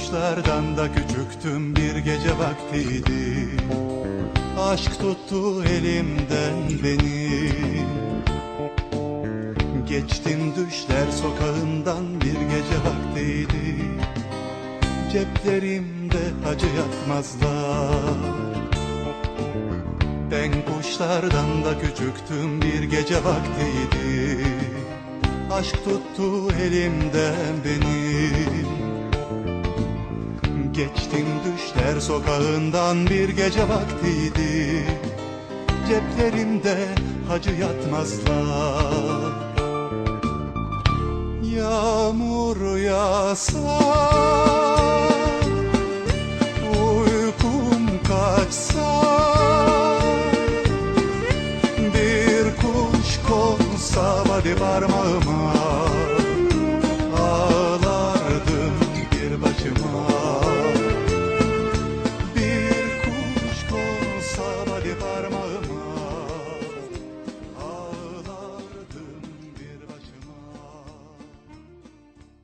kuşlardan da küçüktüm bir gece vaktiydi. Aşk tuttu elimden beni. Geçtim düşler sokağından bir gece vaktiydi. Ceplerimde acı yatmazlar. Ben kuşlardan da küçüktüm bir gece vaktiydi. Aşk tuttu elimden benim Geçtim düşler sokağından bir gece vaktiydi. Ceplerimde hacı yatmazlar. Yağmur yağsa Uykum kaçsa Bir kuş konsa bari parmağıma Ağlardım bir başıma.